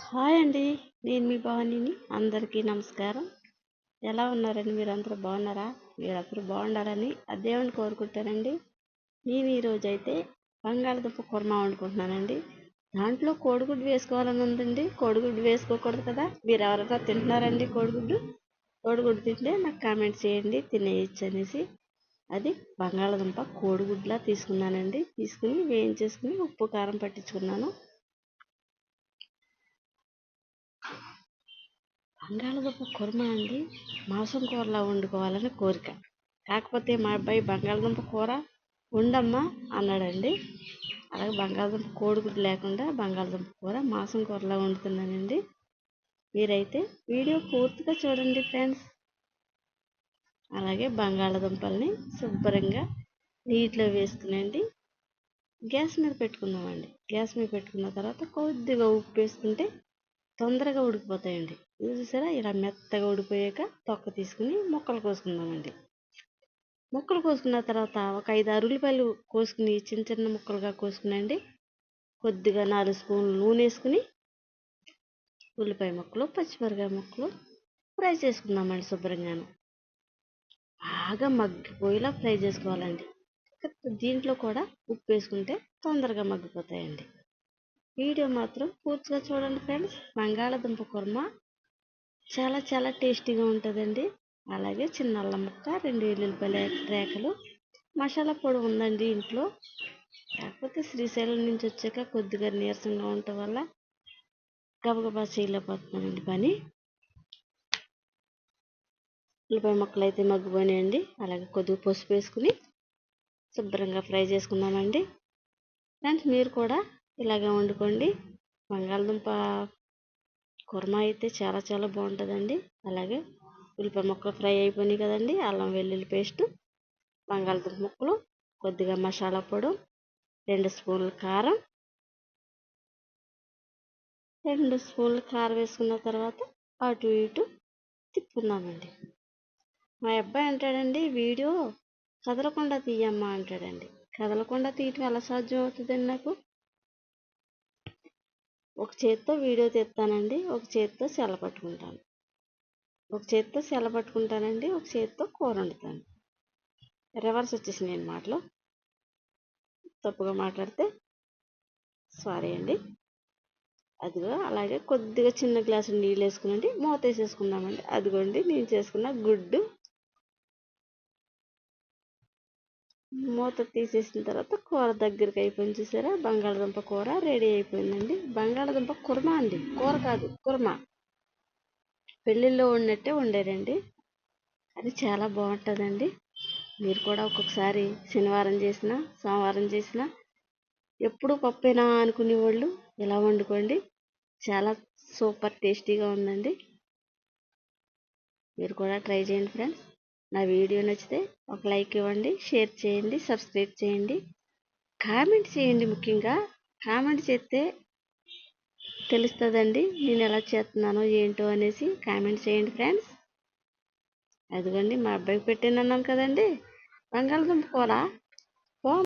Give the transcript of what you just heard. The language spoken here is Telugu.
హాయ్ అండి నేను మీ భవానీని అందరికీ నమస్కారం. ఎలా ఉన్నారండి మీరందరూ బాగున్నారా? మీరందరూ బాగుండాలని ఆ దేవుని కోరుకుంటానండి. నేను ఈరోజు అయితే బంగాళదుంప కుర్మా వండుకుంటున్నానండి. దాంట్లో కోడిగుడ్డు వేసుకోవాలని ఉందండి. కోడిగుడ్డు వేసుకోకూడదు కదా. మీరు ఎవరైనా తింటున్నారండి కోడిగుడ్డు? కోడిగుడ్డు తింటే నాకు కామెంట్ చేయండి తినేయచ్చు అనేసి. అది బంగాళదుంప కోడిగుడ్లా తీసుకున్నానండి. తీసుకుని వేయించేసుకుని ఉప్పు కారం పట్టించుకున్నాను. బంగాళదుంప కుర్మ అండి మాంసం కూరలా వండుకోవాలని కోరిక. కాకపోతే మా అబ్బాయి బంగాళదుంప కూర ఉండమ్మా అన్నాడండి. అలాగే బంగాళదుంప కోడిగుడ్డు లేకుండా బంగాళదుంప కూర మాంసం కూరలా వండుతున్నానండి. మీరైతే వీడియో పూర్తిగా చూడండి ఫ్రెండ్స్. అలాగే బంగాళదుంపల్ని శుభ్రంగా నీటిలో వేసుకునండి. గ్యాస్ మీద పెట్టుకుందామండి. గ్యాస్ మీద పెట్టుకున్న తర్వాత కొద్దిగా ఉప్పు వేసుకుంటే తొందరగా ఉడికిపోతాయండి. చూసారా? ఇలా మెత్తగా ఉడిపోయాక తొక్క తీసుకుని ముక్కలు కోసుకుందామండి. ముక్కలు కోసుకున్న తర్వాత ఒక ఐదు ఆరు ఉల్లిపాయలు కోసుకుని చిన్న చిన్న ముక్కలుగా కోసుకునండి. కొద్దిగా నాలుగు స్పూన్లు నూనె వేసుకుని ఉల్లిపాయ ముక్కలు పచ్చిమిరకాయ ముక్కలు ఫ్రై చేసుకుందామండి శుభ్రంగాను. బాగా మగ్గిపోయేలా ఫ్రై చేసుకోవాలండి. దీంట్లో కూడా ఉప్పు వేసుకుంటే తొందరగా మగ్గిపోతాయండి. వీడియో మాత్రం పూర్తిగా చూడండి ఫ్రెండ్స్. బంగాళదుంప కుర్మ చాలా చాలా టేస్టీగా ఉంటుందండి. అలాగే చిన్న అల్లం ముక్క రెండు ఎల్లుల్లిపాయ రేఖలు మసాలా పొడి ఉందండి ఇంట్లో. కాకపోతే శ్రీశైలం నుంచి వచ్చాక కొద్దిగా నీరసంగా ఉండటం వల్ల గబగబా చేయలేకపోతున్నానండి పని. ఉల్లిపాయ ముక్కలు అయితే మగ్గిపోయినాయండి. అలాగే కొద్దిగా పసుపు వేసుకుని శుభ్రంగా ఫ్రై చేసుకుందామండి. ఫ్రెండ్స్ మీరు కూడా ఇలాగే వండుకోండి. బంగాళదుంప కుర్మా అయితే చాలా చాలా బాగుంటుందండి. అలాగే ఉల్లిపాయ ముక్కలు ఫ్రై అయిపోయినాయి కదండి. అల్లం వెల్లుల్లి పేస్టు బంగాళదుంప ముక్కలు కొద్దిగా మసాలా పొడి రెండు స్పూన్లు కారం రెండు స్పూన్లు కారం వేసుకున్న తర్వాత అటు ఇటు తిప్పుకుందామండి. మా అబ్బాయి అంటాడండి వీడియో కదలకుండా తీయమ్మా అంటాడండి. కదలకుండా తీయటం ఎలా సాధ్యం అవుతుందండి నాకు? ఒక చేత్తో వీడియో తీస్తానండి ఒక చేత్తో సెల పట్టుకుంటాను. ఒక చేత్తో సెల పట్టుకుంటానండి ఒక చేత్తో కూర వండుతాను. రివర్స్ వచ్చేసింది నేను మాటలు. తప్పుగా మాట్లాడితే సారీ అండి. అదిగో అలాగే కొద్దిగా చిన్న గ్లాసు నీళ్ళు వేసుకునండి మూత వేసేసుకుందామండి. అదిగోండి నేను చేసుకున్న గుడ్డు మూత తీసేసిన తర్వాత కూర దగ్గరికి అయిపోయింది చూసారా? బంగాళదుంప కూర రెడీ అయిపోయిందండి. బంగాళదుంప కుర్మా అండి. కూర కాదు కుర్మా. పెళ్ళిళ్ళలో వండినట్టే వండారండి. అది చాలా బాగుంటుందండి. మీరు కూడా ఒక్కొక్కసారి శనివారం చేసిన సోమవారం చేసిన ఎప్పుడు పప్పేనా అనుకునే వాళ్ళు ఇలా వండుకోండి. చాలా సూపర్ టేస్టీగా ఉందండి. మీరు కూడా ట్రై చేయండి ఫ్రెండ్స్. నా వీడియో నచ్చితే ఒక లైక్ ఇవ్వండి షేర్ చేయండి సబ్స్క్రైబ్ చేయండి. కామెంట్ చేయండి ముఖ్యంగా. కామెంట్ చేస్తే తెలుస్తుందండి నేను ఎలా చేస్తున్నానో ఏంటో అనేసి కామెంట్ చేయండి ఫ్రెండ్స్. అదిగోండి మా అబ్బాయికి పెట్టాను అన్నాను కదండి. బంగాళదుంప కూర.